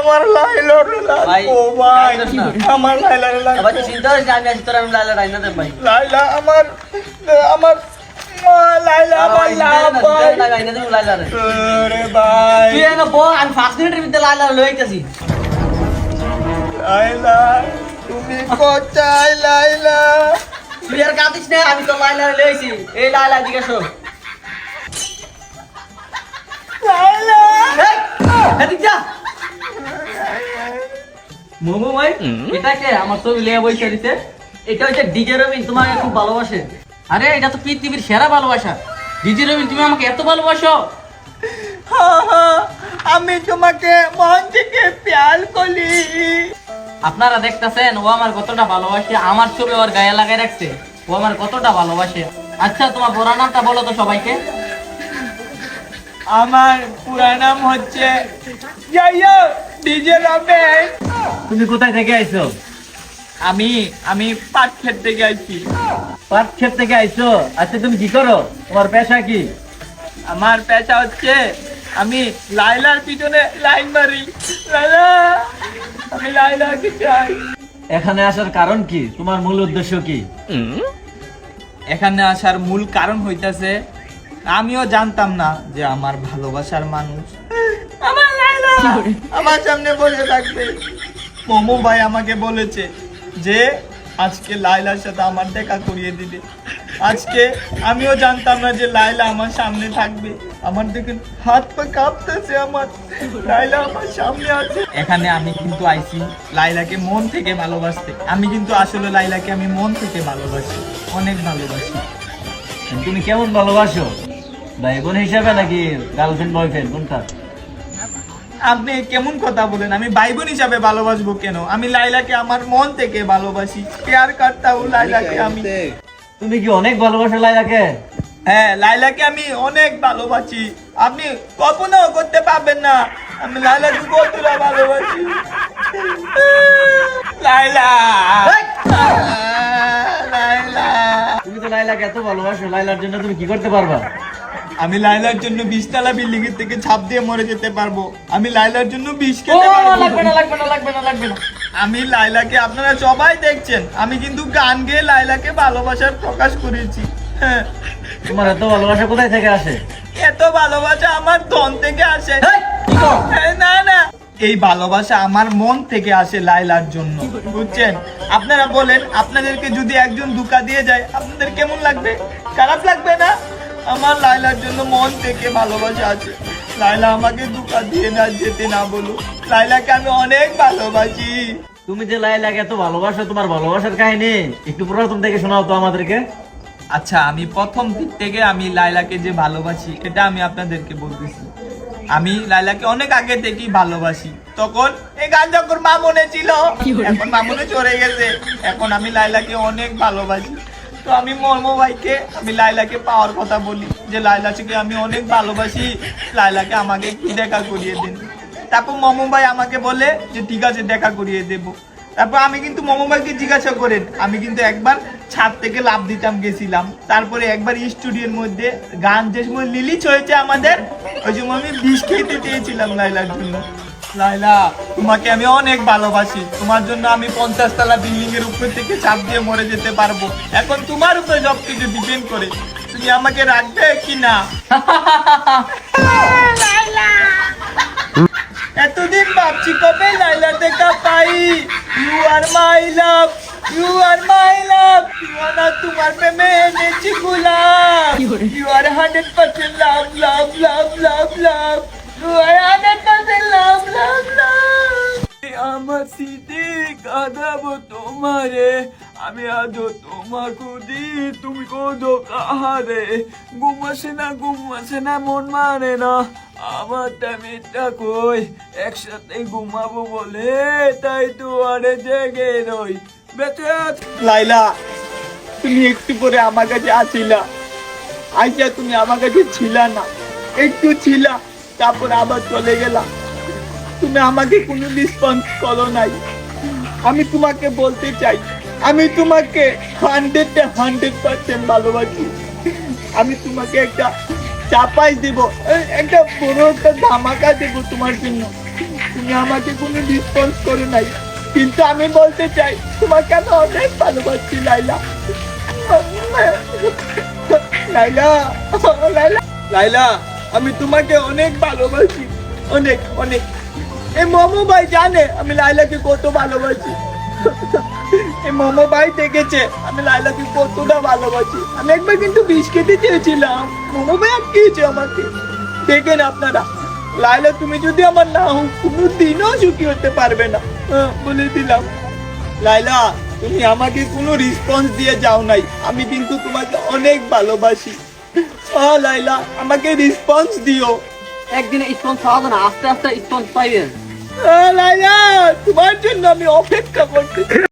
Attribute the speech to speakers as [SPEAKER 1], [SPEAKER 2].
[SPEAKER 1] আমার লাইলার ও ভাই। আমার লাইলার
[SPEAKER 2] আবার তুই চিন্তা না, আমি আছি তোর আমি লাইলা রাইনা দেব ভাই।
[SPEAKER 1] লাইলা আমার আমার লাইলা আমার লাভ ভাই।
[SPEAKER 2] রাইনা দেব লাইলা রে
[SPEAKER 1] আরে ভাই।
[SPEAKER 2] তুই এনে বল আমি পাঁচ মিনিটের ভিতরে লাইলা লই
[SPEAKER 1] লাইলা তুমি কোথায় লাইলা?
[SPEAKER 2] তুই আর কাঁদিস না আমি তো লাইলা এই মোমো ভাই এটা আমার ছবি লিয়ে বইছে দিতে এটা হচ্ছে ডিজে রবিন তোমাকে খুব ভালোবাসে। আরে এটা তো পৃথিবীর সেরা ভালোবাসা। ডিজে রবিন তুমি আমাকে এত ভালোবাসো।
[SPEAKER 1] হা, হা, আমি তোমাকে মন থেকে প্যার করি
[SPEAKER 2] আপনারা দেখতেছেন ও আমার কতটা ভালোবাসে আমার ছবি ওর গায়ে লাগাই রাখছে। ও আমার কতটা ভালোবাসে। আচ্ছা তোমার বড় নামটা বলো তো সবাইকে।
[SPEAKER 1] আমার পুরা নাম হচ্ছে ডিজে রবেন
[SPEAKER 2] তুমি কোথায় থেকে আইছো?
[SPEAKER 1] আমি আমি পাট খেত থেকে আইছি।
[SPEAKER 2] পাট ক্ষেত থেকে আইছো? আচ্ছা তুমি কি করো? তোমার পেশা কি?
[SPEAKER 1] আমার পেশা হচ্ছে আমি লাইলার পিছনে লাইন মারি। লাইলা আমি লাইলাকে চাই
[SPEAKER 2] এখানে আসার কারণ কি? তোমার মূল উদ্দেশ্য কি?
[SPEAKER 1] এখানে আসার মূল কারণ হইতাছে আমিও জানতাম না যে আমার ভালোবাসার মানুষ। আমার লাইলা আমার সামনে বসে থাকবে। মোমো ভাই আমাকে বলেছে যে আজকে লাইলার সাথে আমার দেখা করিয়ে দিবে। আজকে আমিও জানতাম না যে লাইলা আমার সামনে থাকবে। আমার দেখুন হাত পা কাঁপতেছে আমার। লাইলা আমার সামনে আছে। এখানে আমি কিন্তু আইছি লাইলাকে মন থেকে ভালোবাসতে। আমি কিন্তু আসলে লাইলাকে আমি মন থেকে ভালোবাসি। অনেক ভালোবাসি।
[SPEAKER 2] তুমি কেমন ভালোবাসো? ভাই বোন হিসাবে নাকি গার্লফ্রেন্ড বয়ফ্রেন্ড কোনটা?
[SPEAKER 1] আপনি কেমন কথা বলেন? আমি ভাই বোন হিসাবে ভালোবাসবো কেন? আমি লাইলাকে আমার মন থেকে ভালোবাসি। প্যার করতা ও লাইলাকে আমি।
[SPEAKER 2] তুমি কি অনেক ভালোবাসো লাইলাকে?
[SPEAKER 1] হ্যাঁ লাইলাকে আমি অনেক ভালোবাসি। আপনি কল্পনা করতে পারবেন না। আমি লাইলাকে কতটা ভালোবাসি। লাইলা! লাইলা!
[SPEAKER 2] তুমি তো লাইলাকে এত ভালোবাসো লাইলার জন্য তুমি কি করতে পারবা?
[SPEAKER 1] আমি লাইলার জন্য বিশতলা বিল্ডিং এর থেকে ছাপ দিয়ে মরে যেতে পারব। আমি লাইলার জন্য বিষ খেতে পারব।
[SPEAKER 2] লাগবে না লাগবে না লাগবে না লাগবে না।
[SPEAKER 1] আমি লাইলাকে আপনারা সবাই দেখছেন আমি কিন্তু গান গেয়ে লাইলাকে ভালোবাসার প্রকাশ করেছি। হ্যাঁ।
[SPEAKER 2] তোমার এত ভালোবাসা কোথায় থেকে আসে?
[SPEAKER 1] এত ভালোবাসা আমার ধন থেকে আসে। না না। এই ভালোবাসা আমার মন থেকে আসে লাইলার জন্য বুঝছেন? আপনারা বলেন আপনাদেরকে যদি একজন ধোকা দিয়ে যায় আপনাদের কেমন লাগবে? খারাপ লাগবে না? আমার লাইলার জন্য মন থেকে ভালোবাসা আছে। লাইলা আমাকে ধোকা দিয়ে না যেতে না বলো লাইলাকে আমি অনেক ভালোবাসি।
[SPEAKER 2] তুমি যে লাইলাকে এত ভালোবাসো তোমার ভালোবাসার কাহিনী একটু প্রথম থেকে শোনাও তো আমাদেরকে।
[SPEAKER 1] আচ্ছা আমি প্রথম দিক থেকে আমি লাইলাকে যে ভালোবাসি এটা আমি আপনাদেরকে বলতেছি। আমি লাইলাকে অনেক আগে থেকেই ভালোবাসি। তখন এই গান যখন মামনে ছিল এখন মামনে চলে গেছে। এখন আমি লাইলাকে অনেক ভালোবাসি। তো আমি মর্ম ভাইকে, আমি লাইলাকে পাওয়ার কথা বলি যে লাইলাকে আমি অনেক ভালোবাসি লাইলাকে আমাকে একটু দেখা করিয়ে দিন? তারপর মমো ভাই আমাকে বলে যে, ঠিক আছে, দেখা করিয়ে দেব। তারপর আমি কিন্তু মমো ভাইকে জিজ্ঞাসা করেন আমি কিন্তু একবার ছাদ থেকে লাভ দিতাম, গেছিলাম। তারপরে একবার স্টুডিওর মধ্যে গান যে সময় লিলিচ হয়েছে আমাদের, ওই সময় আমি বিষ খেতে চেয়েছিলাম লাইলার জন্য। লাইলা তোমাকে আমি অনেক ভালোবাসি। তোমার জন্য আমি পঞ্চাশ তলা বিল্ডিং এর উপর থেকে চাপ দিয়ে মরে যেতে পারব। এখন তোমার উপরে সব কিছু ডিপেন্ড করে। তুমি আমাকে রাখবে কি না? এতদিন ভাবছি কবে লাইলা দেখা পাই। You R my love you আর মাই লাভ না তোমার প্রেমে এনেছি gulab you are hundred percent love love love love love কাঁদাবো তোমারে, আমি আজও তোমার খুদি তুমি কোদো কাহারে? ঘুমাসে না ঘুমাসে না, মন মানে না। আমার টামিটা কই, একসাথে ঘুমাবো বলে, তাই তো আরে জেগে রই। বেঁচে লাইলা, তুমি একটু পরে আমার কাছে আসিলা। আইসা তুমি আমার কাছে ছিলা না, একটু ছিলা, তারপর আবার চলে গেলা। তুমি আমাকে কোনো রেসপন্স করো নাই। আমি তোমাকে বলতে চাই, আমি তোমাকে হান্ড্রেড হান্ড্রেড পার্সেন্ট ভালোবাসি। আমি তোমাকে একটা চাপাই দেব একটা বড় একটা ধামাকা দেব তোমার জন্য। তুমি আমাকে কোনো রেসপন্স করো নাই। কিন্তু আমি বলতে চাই, তোমাকে আমি অনেক ভালোবাসি, লাইলা। লাইলা লাইলা। লাইলা, আমি তোমাকে অনেক ভালোবাসি। অনেক অনেক। এই মোমো ভাই জানে আমি লাইলাকে কত ভালোবাসি। এই মোমো ভাই দেখেছে আমি লাইলাকে কতটা ভালোবাসি। আমি একবার কিন্তু বিষ খেতে চেয়েছিলাম। মোমো ভাই আটকিয়েছে আমাকে। দেখেন আপনারা লাইলা তুমি যদি আমার না হও কোনো দিনও সুখী হতে পারবে না। হ্যাঁ, বলে দিলাম। লাইলা তুমি আমাকে কোনো রেসপন্স দিয়ে যাও নাই। আমি কিন্তু তোমাকে অনেক ভালোবাসি। ও লাইলা আমাকে রেসপন্স দিও।
[SPEAKER 2] একদিন স্পন্স পাওয়া যায় না আস্তে আস্তে স্পন্স পাইবেন।
[SPEAKER 1] তোমার জন্য আমি অপেক্ষা করতেছি।